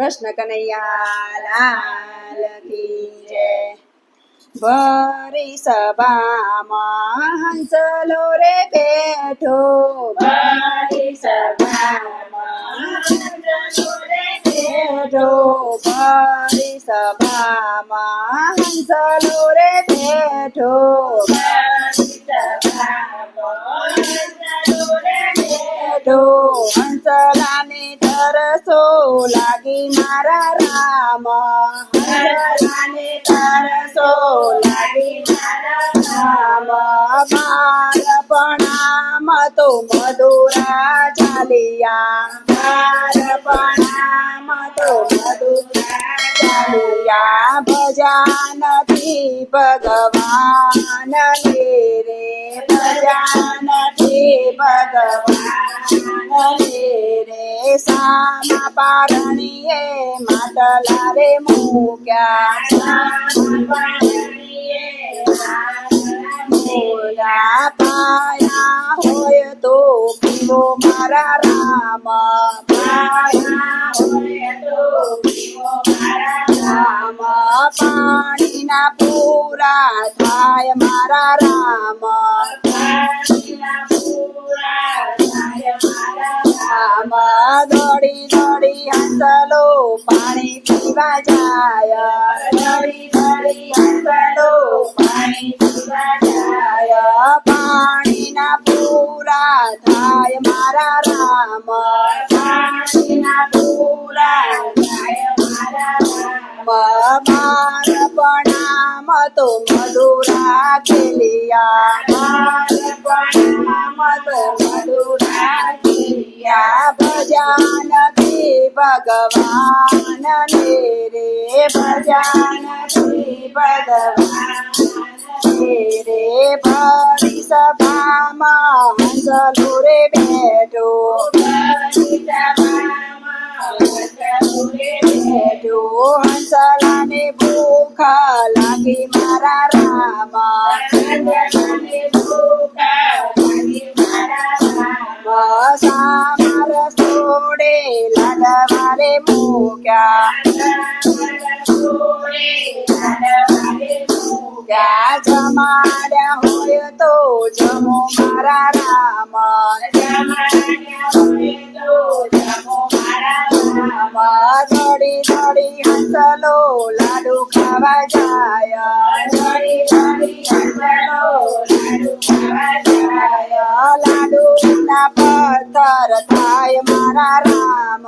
કૃષ્ણ કનૈયા લાલ કી જય ભરી સભામાં હંસલો રે બેઠો ભરી સભામાં હંસલો રે બેઠો ભરી સભામાં હંસલો રે બેઠો ભરી સભામાં હંસલો રે બેઠો હંસલાને તરસો લાગી મારા રામ હંસલાને તરસો લાગી મારા રામ બાળપણામ તો મધુરા ચાલિયા બાળપણામ તો મધુરા ચાલિયા ભજા નથી ભગવાન રે રે ભજા નથી ભગવાન રે રે સામા પારણીએ માટલા રે મૂક્યા મોરા પાયા હોય તો પીવો મારા રામ પાયા હોય તો પીવો મારા રામ પાણીના પૂરા થાય મારા રામ રામ દોડી દોડી હસલો, પાણી પીવા જાય. દોડી દોડી હસલો, પાણી પીવા જાય. પાણીના પૂરા થાય મારા રામ. પાણીના પૂરા થાય મારા રામ. બાળપણામ તો મધુરા ખેલિયા પ્રણામ તો મધુરા ખેલિયા ભજાનકી ભગવાન ને રે ભજાનકી ભગવાન ને રે ભરી સભામાં હંસલો રે બેઠો બેઠો હંસલાને ભૂખ લાગી મારા રામ સામર સોડે લાડવારે મૂક્યા. જમાડ્યા હોય તો જમો મારા રામ. દોડી દોડી હંસલો, લાડુ ખાવા જાય. દોડી દોડી હંસલો લાડુ ખાવા જાય. લાડુ ના પથ્થર થાય મારા રામ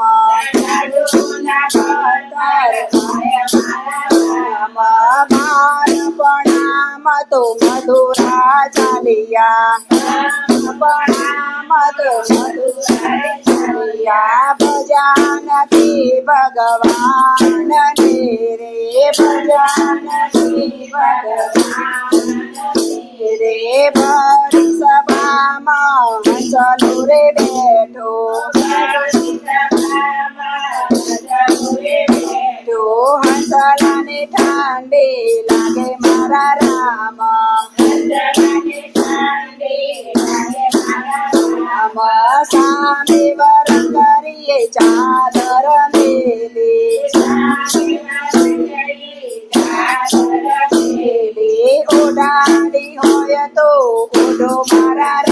મારા તો મધુરા ચાલિયા બાળપણામ તો ચાલિયા ભગવાન રે ભજાનકી ભગવાન રે ભરી હંસલાને ઠંડે લાગે મારા રામ. રામ સામે વરણ કરીએ ચાદર મેલી. ઓડાડી હોય તો ઓડો મારા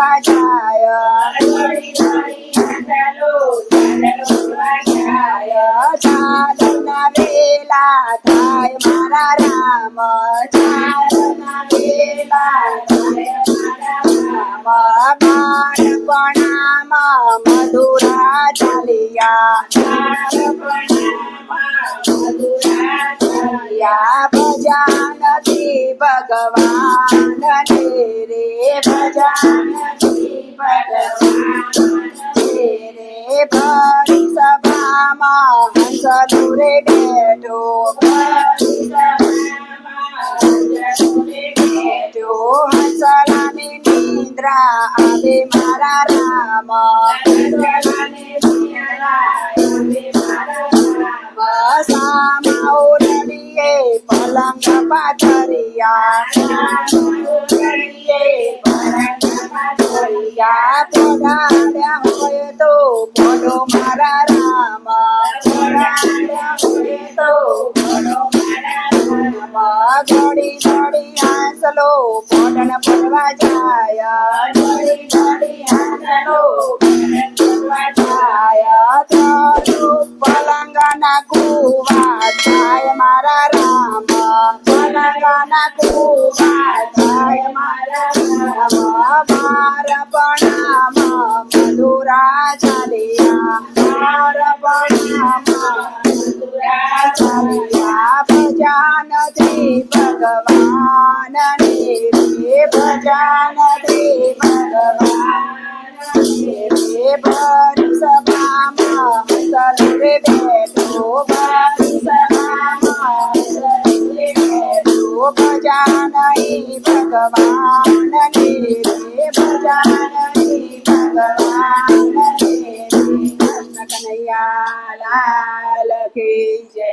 ચાદર ઉડવા જાય જાય ચાદરના વેલા થાય મારા રામ ચાદરના વેલા થાય મારા રામ બાળપણામાં મધુરા ચાલિયા ચાલિયા ભજાનકી ભગવાન રે ભજાનકી ભગવાન ને રે ભરી સભામાં હંસલો રે બેઠો બેઠો હંસલાને નિદ્રા આવે મારા રામ સામા ઓરડી કે પલંગ પાથરિયા યા પોડાડ્યા હોય તો બોલો મારા રામ પોડાડ્યા હોય તો બોલો ઘડી ઘડી આંસલો પોડન પડવા જાય તારું પલંગના કુવા થાય મારા રામ કુવા થાય મારા રામ મારા પ્રણામ મધુરા ચાલિયા મારા પ્રણામ મધુરા ચાલિયા ભજાનથી ભગવાન રે ભજાનથી ભગવાન રે ભરી સભામાં સર્વે બેઠો ભરી બેઠો ભજાનહી ભગવાન રે ભજાનહી ભગવાન રે કૃષ્ણ કનૈયા લાલ કી જય